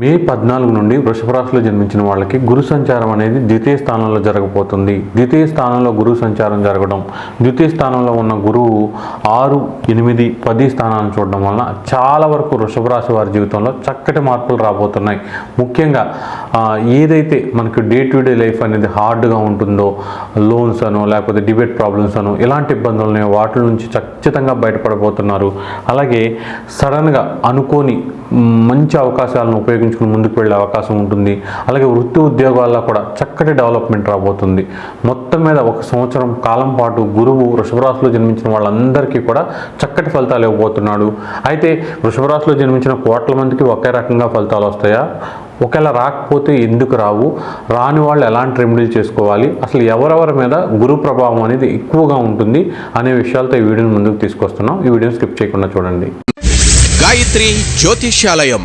మే పద్నాలుగు నుండి వృషభ రాశిలో జన్మించిన వాళ్ళకి గురు సంచారం అనేది ద్వితీయ స్థానంలో జరగబోతుంది. ద్వితీయ స్థానంలో గురు సంచారం జరగడం ద్వితీయ స్థానంలో ఉన్న గురువు ఆరు ఎనిమిది పది స్థానాలను చూడడం వలన చాలా వరకు వృషభ రాశి వారి జీవితంలో చక్కటి మార్పులు రాబోతున్నాయి. ముఖ్యంగా ఏదైతే మనకి డే టు డే లైఫ్ అనేది హార్డ్గా ఉంటుందో లోన్స్ అనో లేకపోతే డిబేట్ ప్రాబ్లమ్స్ అనో ఇలాంటి ఇబ్బందులు ఉన్నాయో వాటి నుంచి ఖచ్చితంగా బయటపడబోతున్నారు. అలాగే సడన్గా అనుకోని మంచి అవకాశాలను ఉపయోగించుకుని ముందుకు వెళ్ళే అవకాశం ఉంటుంది. అలాగే వృత్తి ఉద్యోగాల్లో కూడా చక్కటి డెవలప్మెంట్ రాబోతుంది. మొత్తం మీద ఒక సంవత్సరం కాలం పాటు గురువు వృషభరాశిలో జన్మించిన వాళ్ళందరికీ కూడా చక్కటి ఫలితాలు ఇవ్వబోతున్నాడు. అయితే వృషభరాశిలో జన్మించిన కోట్ల మందికి ఒకే రకంగా ఫలితాలు వస్తాయా? ఒకవేళ రాకపోతే ఎందుకు రావు? రాని వాళ్ళు ఎలాంటి రెమెడీలు చేసుకోవాలి? అసలు ఎవరెవరి మీద గురు ప్రభావం అనేది ఎక్కువగా ఉంటుంది అనే విషయాలతో ఈ వీడియోని ముందుకు తీసుకొస్తున్నాం. ఈ వీడియోని స్కిప్ చేయకుండా చూడండి. గాయత్రి జ్యోతిష్యాలయం.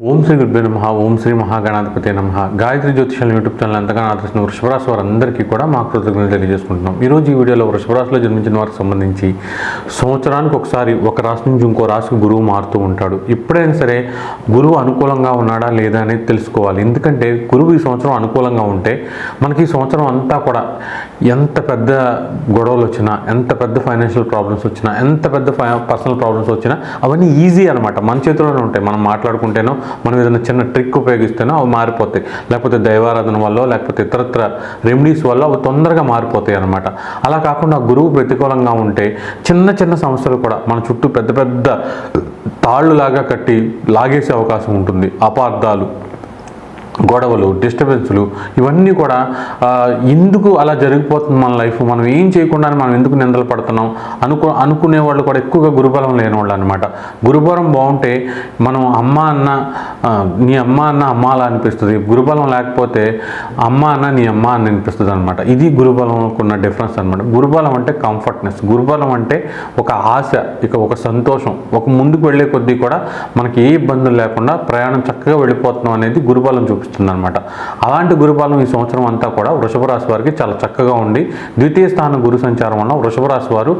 ఓం శ్రీ గురుభ్యో నమ ఓం శ్రీ మహాగణాధిపతి నమ. గాయత్రి జ్యోతిషాల యూట్యూబ్ ఛానల్ ఎంతగానో ఆదర్శించిన వృషభరాశి వారందరికీ కూడా మా కృతజ్ఞతలు తెలియజేసుకుంటున్నాం. ఈరోజు ఈ వీడియోలో వృషభరాశిలో జన్మించిన వారికి సంబంధించి సంవత్సరానికి ఒకసారి ఒక రాశి నుంచి ఇంకో రాశికి గురువు మారుతూ ఉంటాడు. ఎప్పుడైనా సరే గురువు అనుకూలంగా ఉన్నాడా లేదా అనేది తెలుసుకోవాలి. ఎందుకంటే గురువు ఈ సంవత్సరం అనుకూలంగా ఉంటే మనకి ఈ సంవత్సరం అంతా కూడా ఎంత పెద్ద గొడవలు వచ్చినా ఎంత పెద్ద ఫైనాన్షియల్ ప్రాబ్లమ్స్ వచ్చినా ఎంత పెద్ద పర్సనల్ ప్రాబ్లమ్స్ వచ్చినా అవన్నీ ఈజీ అనమాట మన చేతిలోనే ఉంటాయి. మనం మాట్లాడుకుంటేనో మనం ఏదైనా చిన్న ట్రిక్ ఉపయోగిస్తేనో అవి మారిపోతాయి. లేకపోతే దైవారాధన వల్ల లేకపోతే ఇతరత్ర రెమెడీస్ వల్ల అవి తొందరగా మారిపోతాయి అనమాట అలా కాకుండా గురువు ప్రతికూలంగా ఉంటే చిన్న చిన్న సమస్యలు కూడా మన చుట్టూ పెద్ద పెద్ద తాళ్ళులాగా కట్టి లాగేసే అవకాశం ఉంటుంది. అపార్థాలు గొడవలు డిస్టర్బెన్స్లు ఇవన్నీ కూడా ఎందుకు అలా జరిగిపోతుంది మన లైఫ్ మనం ఏం చేయకుండా మనం ఎందుకు నిందలు పడుతున్నాం? అనుకో అనుకునే వాళ్ళు కూడా ఎక్కువగా గురుబలం లేని వాళ్ళు అనమాట గురుబలం బాగుంటే మనం అమ్మ అన్న నీ అమ్మ అన్న అమ్మ అలా అనిపిస్తుంది. గురుబలం లేకపోతే అమ్మ అన్న నీ అమ్మ అని అనిపిస్తుంది అనమాట ఇది గురుబలంకు ఉన్న డిఫరెన్స్ అనమాట గురుబలం అంటే కంఫర్ట్నెస్ గురుబలం అంటే ఒక ఆశ ఇక ఒక సంతోషం. ఒక ముందుకు వెళ్ళే కొద్దీ కూడా మనకి ఏ ఇబ్బందులు లేకుండా ప్రయాణం చక్కగా వెళ్ళిపోతున్నాం అనేది గురుబలం చూపిస్తుంది. అనమాట అలాంటి గురుపాలం ఈ సంవత్సరం అంతా కూడా వృషభ రాశి వారికి చాలా చక్కగా ఉండి ద్వితీయ స్థానం గురు సంచారం వలన వృషభ రాశి వారు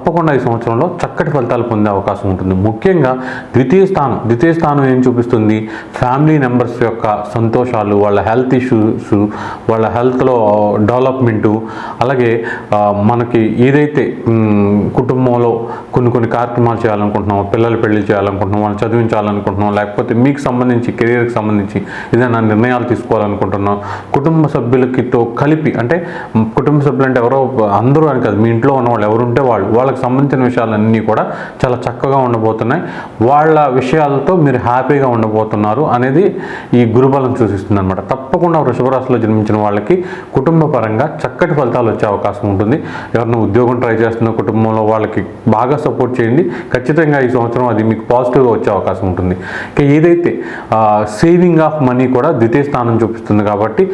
తప్పకుండా ఈ సంవత్సరంలో చక్కటి ఫలితాలు పొందే అవకాశం ఉంటుంది. ముఖ్యంగా ద్వితీయ స్థానం. ద్వితీయ స్థానం ఏం చూపిస్తుంది? ఫ్యామిలీ మెంబర్స్ యొక్క సంతోషాలు వాళ్ళ హెల్త్ ఇష్యూస్ వాళ్ళ హెల్త్లో డెవలప్మెంటు అలాగే మనకి ఏదైతే కుటుంబంలో కొన్ని కొన్ని కార్యక్రమాలు చేయాలనుకుంటున్నాం పిల్లలు పెళ్ళి చేయాలనుకుంటున్నాం వాళ్ళని చదివించాలనుకుంటున్నాం లేకపోతే మీకు సంబంధించి కెరీర్కి సంబంధించి ఏదైనా నిర్ణయాలు తీసుకోవాలనుకుంటున్నాం కుటుంబ సభ్యులకితో కలిపి అంటే కుటుంబ సభ్యులు అంటే ఎవరో అందరూ అని కాదు మీ ఇంట్లో ఉన్న వాళ్ళు ఎవరు వాళ్ళు వాళ్ళు వాళ్ళకి సంబంధించిన విషయాలన్నీ కూడా చాలా చక్కగా ఉండబోతున్నాయి. వాళ్ళ విషయాలతో మీరు హ్యాపీగా ఉండబోతున్నారు అనేది ఈ గురుబలం సూచిస్తుంది అనమాట తప్పకుండా వృషభరాశిలో జన్మించిన వాళ్ళకి కుటుంబ పరంగా చక్కటి ఫలితాలు వచ్చే అవకాశం ఉంటుంది. ఎవరినో ఉద్యోగం ట్రై చేస్తున్న కుటుంబంలో వాళ్ళకి బాగా సపోర్ట్ చేయండి. ఖచ్చితంగా ఈ సంవత్సరం అది మీకు పాజిటివ్గా వచ్చే అవకాశం ఉంటుంది. ఇక ఏదైతే సేవింగ్ ఆఫ్ మనీ కూడా ద్వితీయ స్థానం చూపిస్తుంది కాబట్టి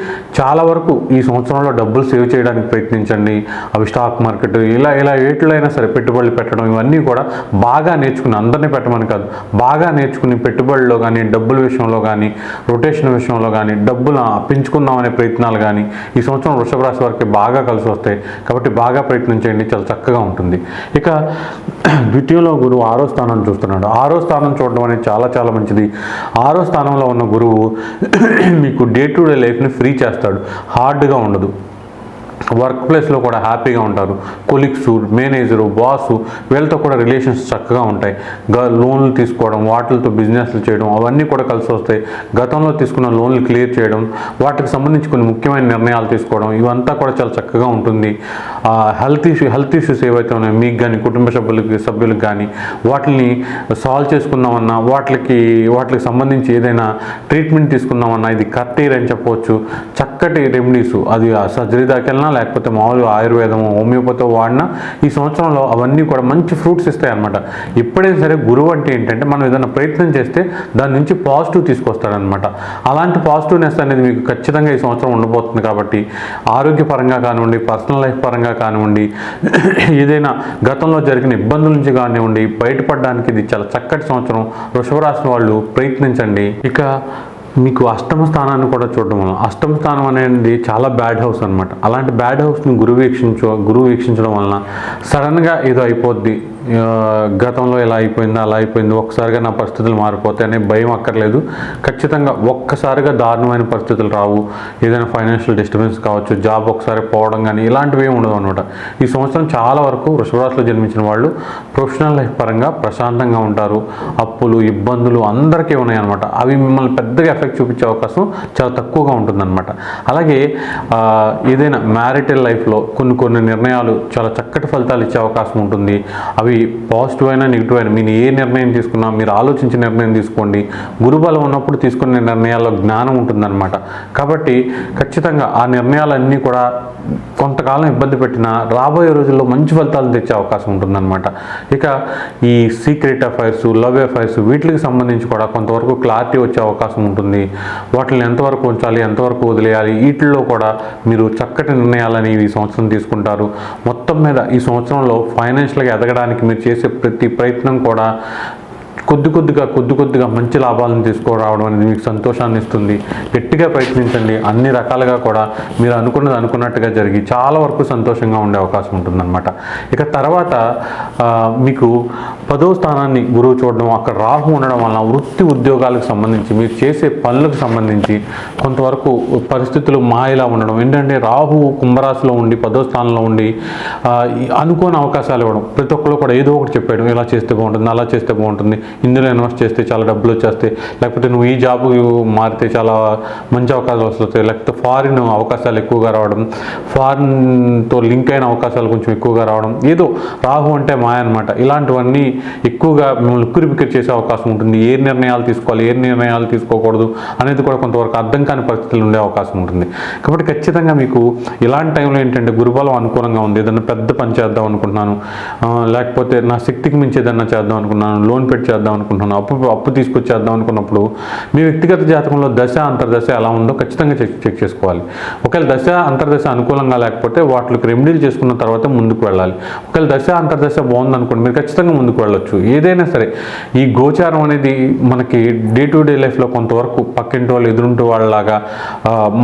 చాలా వరకు ఈ సంవత్సరంలో డబ్బులు సేవ్ చేయడానికి ప్రయత్నించండి. అవి స్టాక్ మార్కెట్ ఇలా ఇలా ఏట్లో అయినా సరే పెట్టుబడులు పెట్టడం ఇవన్నీ కూడా బాగా నేర్చుకుని అందరినీ పెట్టమని కాదు బాగా నేర్చుకుని పెట్టుబడుల్లో కానీ డబ్బుల విషయంలో కానీ రొటేషన్ విషయంలో కానీ డబ్బులు అప్పించుకుందామనే ప్రయత్నాలు కానీ ఈ సంవత్సరం వృషభ రాశి వారికి బాగా కలిసి వస్తాయి. కాబట్టి బాగా ప్రయత్నం చేయండి చాలా చక్కగా ఉంటుంది. ఇక ద్వితీయంలో గురువు ఆరో స్థానం చూస్తున్నాడు. ఆరో స్థానం చూడడం అనేది చాలా చాలా మంచిది. ఆరో స్థానంలో ఉన్న గురువు మీకు డే టు డే లైఫ్ని ఫ్రీ చేస్తాడు. హార్డ్గా ఉండదు. వర్క్ ప్లేస్లో కూడా హ్యాపీగా ఉంటారు. కొలీగ్స్ మేనేజరు బాసు వీళ్ళతో కూడా రిలేషన్స్ చక్కగా ఉంటాయి. గ లోన్లు తీసుకోవడం వాటితో బిజినెస్లు చేయడం అవన్నీ కూడా కలిసి వస్తాయి. గతంలో తీసుకున్న లోన్లు క్లియర్ చేయడం వాటికి సంబంధించి కొన్ని ముఖ్యమైన నిర్ణయాలు తీసుకోవడం ఇవంతా కూడా చాలా చక్కగా ఉంటుంది. హెల్త్ ఇష్యూ హెల్త్ ఇష్యూస్ ఏవైతే ఉన్నాయో మీకు కానీ కుటుంబ సభ్యులకి సభ్యులకు కానీ వాటిని సాల్వ్ చేసుకుందామన్నా వాటికి వాటికి సంబంధించి ఏదైనా ట్రీట్మెంట్ తీసుకుందామన్నా ఇది కరెక్ట్ అని చెప్పవచ్చు. చక్కటి రెమెడీస్ అది సర్జరీ దాకా వెళ్ళినా లేకపోతే మామూలుగా ఆయుర్వేదం హోమియోపతి వాడినా ఈ సంవత్సరంలో అవన్నీ కూడా మంచి ఫ్రూట్స్ ఇస్తాయి అనమాట ఎప్పుడైనా సరే గురువు అంటే ఏంటంటే మనం ఏదైనా ప్రయత్నం చేస్తే దాని నుంచి పాజిటివ్ తీసుకొస్తాడనమాట అలాంటి పాజిటివ్నెస్ అనేది మీకు ఖచ్చితంగా ఈ సంవత్సరం ఉండబోతుంది కాబట్టి ఆరోగ్యపరంగా కానివ్వండి పర్సనల్ లైఫ్ పరంగా కానివ్వండి ఏదైనా గతంలో జరిగిన ఇబ్బందుల నుంచి కానివ్వండి బయటపడడానికి ఇది చాలా చక్కటి సంవత్సరం. వృషభరాశి వాళ్ళు ప్రయత్నించండి. ఇక మీకు అష్టమ స్థానాన్ని కూడా చూడడం వల్ల అష్టమ స్థానం అనేది చాలా బ్యాడ్ హౌస్ అనమాట అలాంటి బ్యాడ్ హౌస్ని గురువు వీక్షించు గురువు వీక్షించడం వలన సడన్గా ఏదో అయిపోద్ది. గతంలో ఇలా అయిపోయింది అలా అయిపోయింది ఒక్కసారిగా నా పరిస్థితులు మారిపోతాయి అనే భయం అక్కర్లేదు. ఖచ్చితంగా ఒక్కసారిగా దారుణమైన పరిస్థితులు రావు. ఏదైనా ఫైనాన్షియల్ డిస్టర్బెన్స్ కావచ్చు జాబ్ ఒకసారి పోవడం కానీ ఇలాంటివి ఏమి ఉండవు అనమాట. ఈ సంవత్సరం చాలా వరకు వృషభరాశిలో జన్మించిన వాళ్ళు ప్రొఫెషనల్ లైఫ్ పరంగా ప్రశాంతంగా ఉంటారు. అప్పులు ఇబ్బందులు అందరికీ ఉన్నాయన్నమాట. అవి మిమ్మల్ని పెద్దగా ఎఫెక్ట్ చూపించే అవకాశం చాలా తక్కువగా ఉంటుందన్నమాట. అలాగే ఏదైనా మ్యారిటల్ లైఫ్లో కొన్ని కొన్ని నిర్ణయాలు చాలా చక్కటి ఫలితాలు ఇచ్చే అవకాశం ఉంటుంది. అవి పాజిటివ్ అయినా నెగిటివ్ అయినా మీరు ఏ నిర్ణయం తీసుకున్నా మీరు ఆలోచించి నిర్ణయం తీసుకోండి. గురుబలం ఉన్నప్పుడు తీసుకునే నిర్ణయాల్లో జ్ఞానం ఉంటుందన్నమాట. కాబట్టి ఖచ్చితంగా ఆ నిర్ణయాలన్నీ కూడా కొంతకాలం ఇబ్బంది పెట్టినా రాబోయే రోజుల్లో మంచి ఫలితాలు తెచ్చే అవకాశం ఉంటుందన్నమాట. ఇక ఈ సీక్రెట్ అఫైర్స్ లవ్ అఫైర్స్ వీటికి సంబంధించి కూడా కొంతవరకు క్లారిటీ వచ్చే అవకాశం ఉంటుంది. వాటిని ఎంతవరకు ఉంచాలి ఎంతవరకు వదిలేయాలి వీటిల్లో కూడా మీరు చక్కటి నిర్ణయాలని ఈ సంవత్సరం తీసుకుంటారు. మొత్తం మీద ఈ సంవత్సరంలో ఫైనాన్షియల్గా ఎదగడానికి మీరు చేసే ప్రతి ప్రయత్నం కూడా కొద్ది కొద్దిగా కొద్ది కొద్దిగా మంచి లాభాలను తీసుకురావడం అనేది మీకు సంతోషాన్ని ఇస్తుంది. గట్టిగా ప్రయత్నించండి. అన్ని రకాలుగా కూడా మీరు అనుకున్నది అనుకున్నట్టుగా జరిగి చాలా వరకు సంతోషంగా ఉండే అవకాశం ఉంటుందన్నమాట. ఇక తర్వాత మీకు పదో స్థానాన్ని గురువు చూడడం అక్కడ రాహు ఉండడం వలన వృత్తి ఉద్యోగాలకు సంబంధించి మీరు చేసే పనులకు సంబంధించి కొంతవరకు పరిస్థితులు మాయలా ఉండడం. ఏంటంటే రాహు కుంభరాశిలో ఉండి పదో స్థానంలో ఉండి అనుకోని అవకాశాలు ఇవ్వడం. ప్రతి ఒక్కరు కూడా ఏదో ఒకటి చెప్పాడు ఇలా చేస్తే బాగుంటుంది అలా చేస్తే బాగుంటుంది. ఇందులో ఇన్వెస్ట్ చేస్తే చాలా డబ్బులు వచ్చేస్తాయి. లేకపోతే నువ్వు ఈ జాబ్ మారితే చాలా మంచి అవకాశాలు వస్తాయి. లేకపోతే ఫారిన్ అవకాశాలు ఎక్కువగా రావడం ఫారిన్తో లింక్ అయిన అవకాశాలు కొంచెం ఎక్కువగా రావడం ఏదో రాహు అంటే మాయ అనమాట ఇలాంటివన్నీ ఎక్కువగా మిమ్మల్ని ఉక్కిరిబిక్కిరి చేసే అవకాశం ఉంటుంది. ఏ నిర్ణయాలు తీసుకోవాలి ఏ నిర్ణయాలు తీసుకోకూడదు అనేది కూడా కొంతవరకు అర్థం కాని పరిస్థితులు ఉండే అవకాశం ఉంటుంది. కాబట్టి ఖచ్చితంగా మీకు ఇలాంటి టైంలో ఏంటంటే గురుబలం అనుకూలంగా ఉంది. ఏదన్నా పెద్ద పని చేద్దాం అనుకుంటున్నాను. లేకపోతే నా శక్తికి మించి ఏదన్నా చేద్దాం అనుకున్నాను లోన్ పెట్టి చేద్దాం అనుకుంటున్నాను అప్పు అప్పు తీసుకొచ్చేద్దాం అనుకున్నప్పుడు మీ వ్యక్తిగత జాతకంలో దశ అంతర్దశ ఎలా ఉందో ఖచ్చితంగా చెక్ చెక్ చేసుకోవాలి. ఒకవేళ దశ అంతర్దశ అనుకూలంగా లేకపోతే వాటికి రెమెడీలు చేసుకున్న తర్వాత ముందుకు వెళ్ళాలి. ఒకవేళ దశ అంతర్దశ బాగుందనుకోండి మీరు ఖచ్చితంగా ముందుకు వెళ్ళొచ్చు. ఏదైనా సరే ఈ గోచారం అనేది మనకి డే టు డే లైఫ్లో కొంతవరకు పక్కింటి వాళ్ళు ఎదురుంటి వాళ్ళలాగా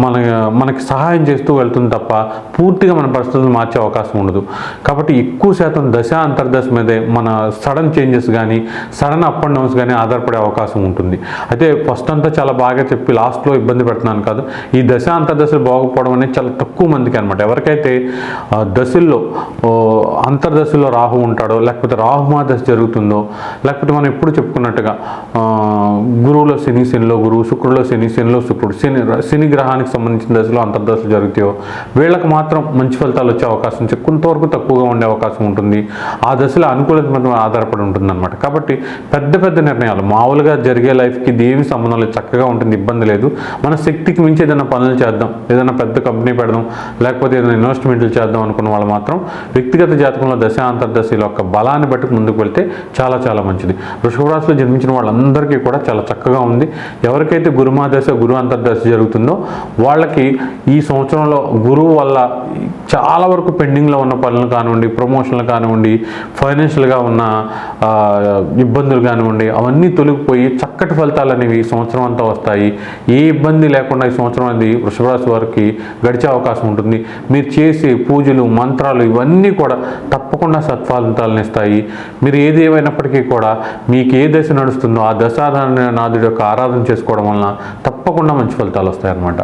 మన మనకి సహాయం చేస్తూ వెళ్తుంది తప్ప పూర్తిగా మన పరిస్థితులు మార్చే అవకాశం ఉండదు. కాబట్టి ఎక్కువ శాతం దశ అంతర్దశ మీదే మన సడన్ చేంజెస్ కానీ సడన్ అప్ అండ్ డౌన్స్ కానీ ఆధారపడే అవకాశం ఉంటుంది. అయితే ఫస్ట్ అంతా చాలా బాగా చెప్పి లాస్ట్లో ఇబ్బంది పెడుతున్నాను కాదు. ఈ దశ అంతర్దశలు బాగుపడడం అనేది చాలా తక్కువ మందికి అనమాట ఎవరికైతే దశల్లో అంతర్దశల్లో రాహు ఉంటాడో లేకపోతే రాహుమా దశ జరుగుతుందో లేకపోతే మనం ఎప్పుడు చెప్పుకున్నట్టుగా గురువులో శని శనిలో గురువు శుక్రులో శని శనిలో శుక్రుడు శని శని గ్రహానికి సంబంధించిన దశలో అంతర్దశలు జరుగుతాయో వీళ్ళకి మాత్రం మంచి ఫలితాలు వచ్చే అవకాశం కొంతవరకు తక్కువగా ఉండే అవకాశం ఉంటుంది. ఆ దశలో అనుకూలత మీద ఆధారపడి ఉంటుంది అనమాట కాబట్టి పెద్ద పెద్ద నిర్ణయాలు. మామూలుగా జరిగే లైఫ్కి దేవి సంబంధం లేదు. చక్కగా ఉంటుంది. ఇబ్బంది లేదు. మన శక్తికి మించి ఏదైనా పనులు చేద్దాం. ఏదైనా పెద్ద కంపెనీ పెడదాం. లేకపోతే ఏదైనా ఇన్వెస్ట్మెంట్లు చేద్దాం అనుకున్న వాళ్ళు మాత్రం వ్యక్తిగత జాతకంలో దశ అంతర్దశల యొక్క బలాన్ని బట్టి ముందుకు వెళ్తే చాలా చాలా మంచిది. వృషభ రాశిలో జన్మించిన వాళ్ళందరికీ కూడా చాలా చక్కగా ఉంది. ఎవరికైతే గురుమాదశ గురు అంతర్దశ జరుగుతుందో వాళ్ళకి ఈ సంవత్సరంలో గురువు వల్ల చాలా వరకు పెండింగ్లో ఉన్న పనులు కానివ్వండి ప్రమోషన్లు కానివ్వండి ఫైనాన్షియల్గా ఉన్న ఇబ్బందులు కానివ్వండి అవన్నీ తొలగిపోయి చక్కటి ఫలితాలు అనేవి ఈ సంవత్సరం అంతా వస్తాయి. ఏ ఇబ్బంది లేకుండా ఈ సంవత్సరం అనేది వృషభరాశి వారికి గడిచే అవకాశం ఉంటుంది. మీరు చేసే పూజలు మంత్రాలు ఇవన్నీ కూడా తప్పకుండా సత్ఫలితాలను ఇస్తాయి. మీరు ఏది ఏమైనప్పటికీ కూడా మీకు ఏ దశ నడుస్తుందో ఆ దశాధారణ దశానాథుడి యొక్క ఆరాధన చేసుకోవడం వలన తప్పకుండా మంచి ఫలితాలు వస్తాయి అన్నమాట